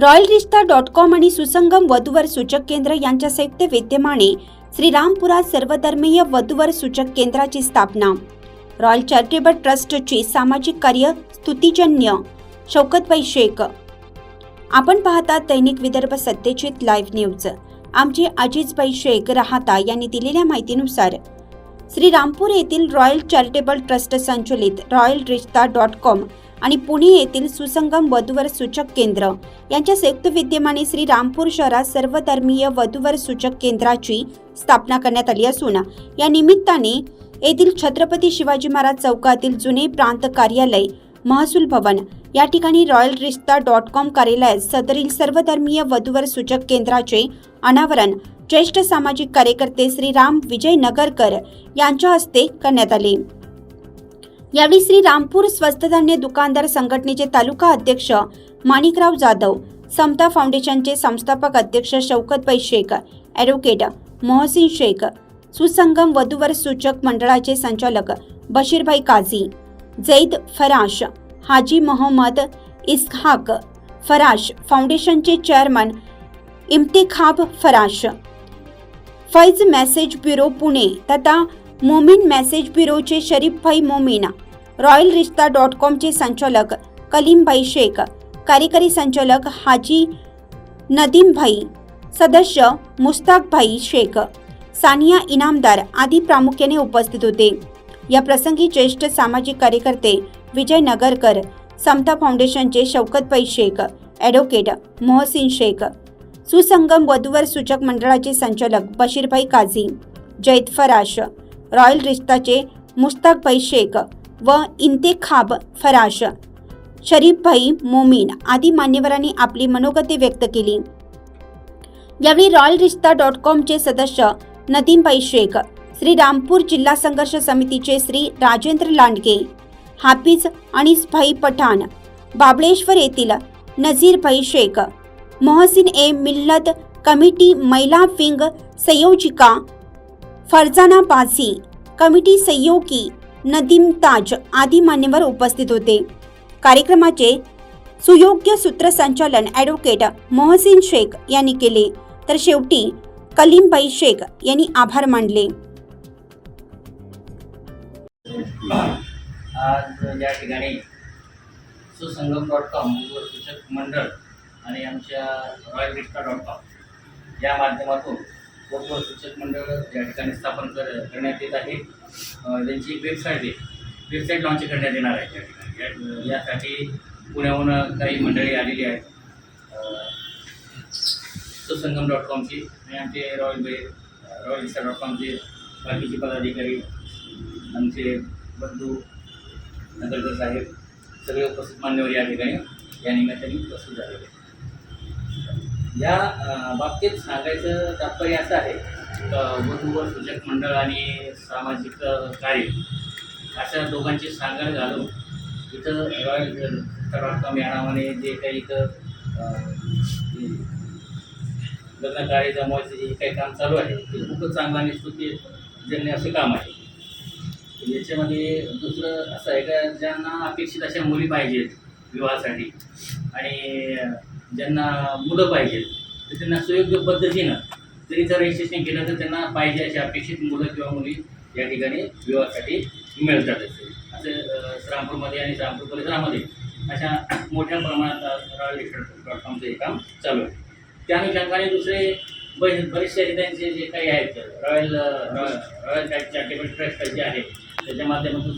Royal Rishta dot com आणि सुसंगम वधूवर सूचक केंद्र यांच्या संयुक्त विद्यमाने श्रीरामपुरात सर्वधर्मीय वधूवर सूचक केंद्राची स्थापना. रॉयल चॅरिटेबल ट्रस्टची सामाजिक कार्य स्तुतीजन्य. शौकतबाई शेख. आपण पाहता दैनिक विदर्भ सत्तेचित लाईव्ह न्यूज. आमचे अजिजबाई शेख राहता यांनी दिलेल्या माहितीनुसार श्रीरामपूर येथील रॉयल चॅरिटेबल ट्रस्ट संचलित रॉयल रिश्ता डॉट कॉम आणि पुणे येथील सुसंगम वधूवर सूचक केंद्र. यांच्या संयुक्त विद्यमाने श्री रामपूर शहरात सर्वधर्मीय वधूवर सूचक केंद्राची स्थापना करण्यात आली असून या निमित्ताने येथील छत्रपती शिवाजी महाराज चौकातील जुने प्रांत कार्यालय महसूल भवन या ठिकाणी रॉयल रिश्ता डॉट कॉम कार्यालयात सदरील सर्वधर्मीय वधूवर सूचक केंद्राचे अनावरण ज्येष्ठ सामाजिक कार्यकर्ते श्री राम विजय नगरकर यांच्या हस्ते करण्यात आले. यावेळी श्री रामपूर स्वस्त धान्य दुकानदार संघटनेचे तालुका अध्यक्ष माणिकराव जाधव समता फाउंडेशनचे संस्थापक अध्यक्ष शौकतबाई शेख ॲडव्होकेट मोहसिन शेख सुसंगम वधूवर सूचक मंडळाचे संचालक बशीरभाई काझी जैद फराश हाजी मोहम्मद इस्हाक फराश फाउंडेशनचे chairman Imtikhab Farash. Faiz message bureau Pune तथा मोमीन मेसेज ब्युरोचे शरीफभाई मोमीन रॉयल रिश्ता डॉट कॉमचे संचालक कलीमभाई शेख कार्यकारी संचालक हाजी नदीमभाई सदस्य मुस्ताकभाई शेख सानिया इनामदार आदी प्रामुख्याने उपस्थित होते. या प्रसंगी ज्येष्ठ सामाजिक कार्यकर्ते विजय नगरकर समता फाउंडेशनचे शौकतभाई शेख ॲडव्होकेट मोहसिन शेख सुसंगम वधूवर सूचक मंडळाचे संचालक बशीरभाई काझी जैद फराश रॉयल रिश्ताचे मुस्ताकभाई शेख व इंतेखाब फराश. शरीफभाई मोमीन आदी मान्यवरांनी आपली मनोगते व्यक्त केली. यावेळी रॉयल रिश्ता डॉट कॉमचे सदस्य नदीमबाई शेख श्री रामपूर जिल्हा संघर्ष समितीचे श्री राजेंद्र लांडगे हाफिज अनिसभाई पठाण बाबळेश्वर येथील नझीरभाई शेख मोहसिन ए मिल्लत कमिटी महिला विंग संयोजिका फरजाना बाझी कमिटी सहयोगी नदीम ताज आदी मान्यवर उपस्थित होते. कार्यक्रमाचे सुयोग्य सूत्रसंचालन ॲडव्होकेट मोहसिन शेख यांनी केले. तर शेवटी कलीमबाई शेख यांनी आभार मानले. आज या ठिकाणी सुसंगम डॉट कॉम व सूचक मंडळ आणि आमच्या रॉयल विस्टा डॉट कॉम या माध्यमातून वधूवर शिक्षक मंडळ या ठिकाणी स्थापन कर करण्यात येत आहे. त्यांची एक वेबसाईट आहे वेबसाईट लॉन्च करण्यात येणार आहे या ठिकाणी. यासाठी पुण्याहून काही मंडळी आलेली आहेत. सुसंगम डॉट कॉमची आणि आमचे रॉयल बे रॉयल रिस्टा डॉट कॉमचे बाकीचे पदाधिकारी आमचे बंधू नगरकर साहेब सगळे उपस्थित मान्यवर या ठिकाणी. या निमित्ताने उपस्थित झालेले आहेत. या बाबतीत सांगायचं तात्पर्य असं आहे वधू व सूचक मंडळ आणि सामाजिक कार्य अशा दोघांची सांगड घालून इथं रॉयल या नावाने जे काही इथं लग्न कार्य जमवायचं जे काही काम चालू आहे ते खूपच चांगलं आणि स्तुती जन्य असं काम आहे. याच्यामध्ये दुसरं असं आहे का ज्यांना अपेक्षित अशा मुली पाहिजेत विवाहासाठी आणि ज्यांना मुलं पाहिजेत तर त्यांना सुयोग्य पद्धतीनं जरी जर रजिस्ट्रेशन केलं तर त्यांना पाहिजे अशा अपेक्षित मुलं किंवा मुली या ठिकाणी विवाहासाठी मिळतात. असे असं श्रामपूरमध्ये आणि श्रामपूर परिसरामध्ये अशा मोठ्या प्रमाणात रॉयल डॉट कॉमचं हे काम चालू आहे. त्या अनुषंगाने दुसरे बरेच बरेचसे त्यांचे जे काही आहेत रॉयल रॉयल चॅरिटेबल ट्रस्ट जे आहे त्याच्या माध्यमातून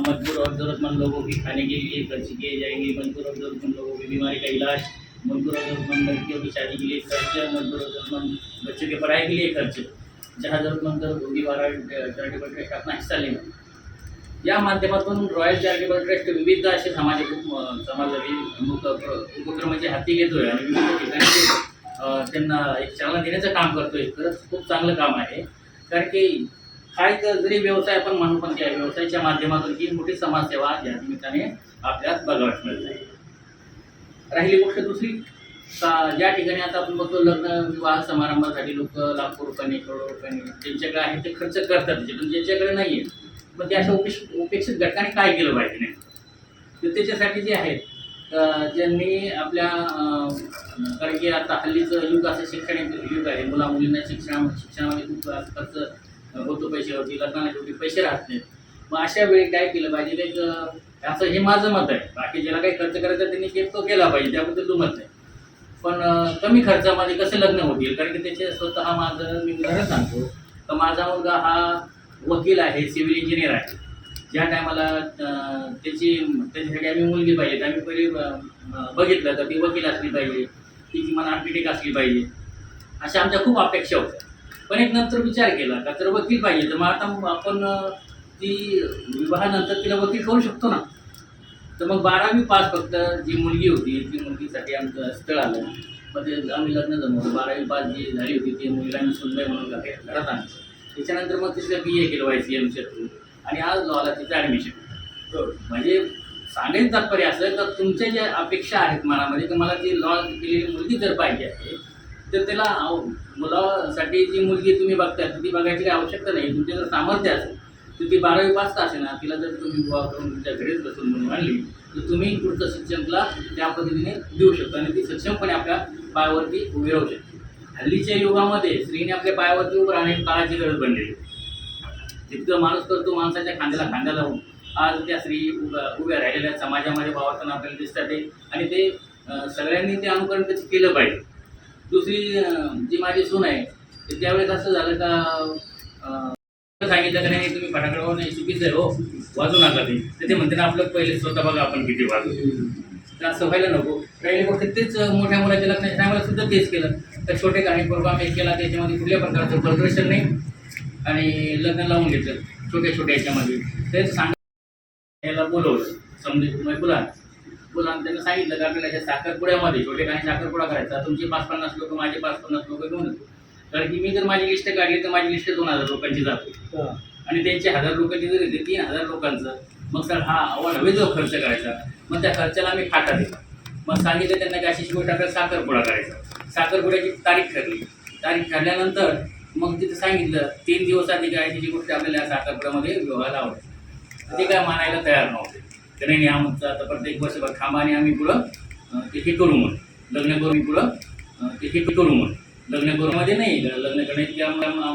मजबूर और ज़रूरतमंद लोगों की खाने के लिए खर्च किए जाएंगे मजबूर और ज़रूरतमंद लोगों की बीमारी का इलाज मजबूर और ज़रूरतमंद लड़कियों की शादी के लिए खर्च मजबूर और ज़रूरतमंद बच्चों के पढ़ाई के लिए खर्च जहाँ ज़रूरतमंद लोग होगी वहाँ चॅरिटेबल ट्रस्ट अपना हिस्सा लेणं या माध्यमातून रॉयल चॅरिटेबल ट्रस्ट विविध असे सामाजिक समाजातील प्रमुख उपक्रमाचे हाती घेतोय आणि विविध ठिकाणी त्यांना एक चालना देण्याचं काम करतोय. खरंच खूप चांगलं काम आहे. कारण की हा एक जरी व्यवसाय आपण म्हणू पण त्या व्यवसायाच्या माध्यमातून ही मोठी समाजसेवा या निमित्ताने आपल्यास बघावयास मिळत आहे. राहिली गोष्ट दुसरी? का ज्या ठिकाणी आता आपण बघतो लग्न विवाह समारंभासाठी लोक लाखो रुपयांनी करोडो रुपयांनी ज्यांच्याकडे आहे ते खर्च करतात पण ज्यांच्याकडे नाही आहे मग ते अशा उपेक्ष उपेक्षित घटकाने काय केलं पाहिजे नाही तर त्याच्यासाठी जे आहे ज्यांनी आपल्या कारण की आता हल्लीचं युग असं शैक्षणिक युग आहे. मुला मुलींना शिक्षण शिक्षणामध्ये खूप खर्च होतो पैशावरती लग्नाला शेवटी पैसे राहत नाहीत. मग अशा वेळी काय केलं पाहिजे? एक असं हे माझं मत आहे. बाकी ज्याला काही खर्च करायचा त्यांनी के तो केला पाहिजे त्याबद्दल दुमत नाही. पण कमी खर्चामध्ये कसं लग्न होतील? कारण की त्याचे स्वतः माझं मी उदाहरण सांगतो तर माझा मुलगा हा वकील आहे सिव्हिल इंजिनियर आहे. ज्या टायमाला त्याची त्याच्यासाठी आम्ही मुलगी पाहिजे तर आम्ही पहिले बघितलं तर ती वकील असली पाहिजे ती किमान आर्किटेक्ट असली पाहिजे. अशा आमच्या खूप अपेक्षा होत्या. पण एक नंतर विचार केला का तर वकील पाहिजे तर मग आता आपण ती विवाहानंतर तिला वकील करू शकतो ना? तर मग बारावी पास फक्त जी मुलगी होती ती मुलगीसाठी आमचं स्थळ आलं. मग ते आम्ही लग्न जमवलं. बारावी पास जी झाली होती ती मुलीला आम्ही सुनबाई म्हणून घरी- घरात आणलं त्याच्यानंतर मग तिचं बी ए केलं वाय सी एम थ्रू आणि आज लॉला तिचं ॲडमिशन म्हणजे सांगायचं तात्पर्य असं तर तुमच्या ज्या अपेक्षा आहेत मनामध्ये की मला ती लॉ केलेली मुलगी जर पाहिजे आहे तर त्याला मुलासाठी जी मुलगी तुम्ही बघताय तर ती बघायची काही आवश्यकता नाही. तुमच्या जर सामर्थ्य असेल तर ती बारावी पास का असेल ना तिला जर तुम्ही विवाह करून तुमच्या घरीच बसून म्हणून आणली तर तुम्ही पुढचं शिक्षणला त्या पद्धतीने देऊ शकता आणि ती सक्षमपणे आपल्या पायावरती उभी राहू शकते. हल्लीच्या युगामध्ये स्त्रीने आपल्या पायावरती उभं राहणे काळाची गरज बनलेली जितकं माणूस करतो माणसाच्या खांद्याला खांद्या लावून आज त्या स्त्री उभ्या उभ्या राहिलेल्या समाजामध्ये वावरताना आपल्याला दिसतात आणि ते सगळ्यांनी ते अनुकरण त्याचं केलं पाहिजे. दुसरी जी माझी सून आहे त्यावेळेस असं झालं का सांगितलं की नाही तुम्ही फटाकडे हो नाही चुकीचं आहे हो. वाजू नका ते तर ते म्हणते ना आपलं पहिले स्वतः बघा आपण किती वाजू. तर असं व्हायला नको. काही गोष्ट तेच मोठ्या मुलाच्या लग्नाच्या टायमाला सुद्धा तेच केलं. तर छोटे काही प्रोग्राम एक केला त्याच्यामध्ये कुठल्या प्रकारचं प्रदर्शन नाही. आणि लग्न लावून घेतलं छोट्या छोट्या याच्यामध्ये. तेच सांग याला बोलवलं. समजे म्हणजे बोला. बोला आणि त्यांना सांगितलं की आपल्याला साखरपुड्यामध्ये छोटे काही साखरपुडा करायचा. तुमचे पाच पन्नास लोक माझे पाच पन्नास लोक घेऊन येतो. कारण की मी जर माझी लिस्ट काढली तर माझी लिस्ट दोन हजार लोकांची जाते. आणि त्यांचे हजार लोकांची जर येते तीन हजार लोकांचं मग सर हा अवा नव्हे जो खर्च करायचा मग त्या खर्चाला आम्ही फाटा दिला मग सांगितलं त्यांना की अशी शिवाय टाकत साखरपुडा करायचा. साखरपुड्याची तारीख ठरली. तारीख ठरल्यानंतर मग तिथं सांगितलं तीन दिवस आधी काय जी गोष्ट आपल्याला या साखरपुड्यामध्ये व्यवहार आवडते ते काय मानायला तयार नव्हते. तर नाही आमचं आता प्रत्येक वर्षभर थांबा आणि आम्ही पुढं ते हे करू म्हणून. लग्न करून पुढं ते हे करू म्हणून. लग्न करू मध्ये नाही लग्न करण्याची आम्हाला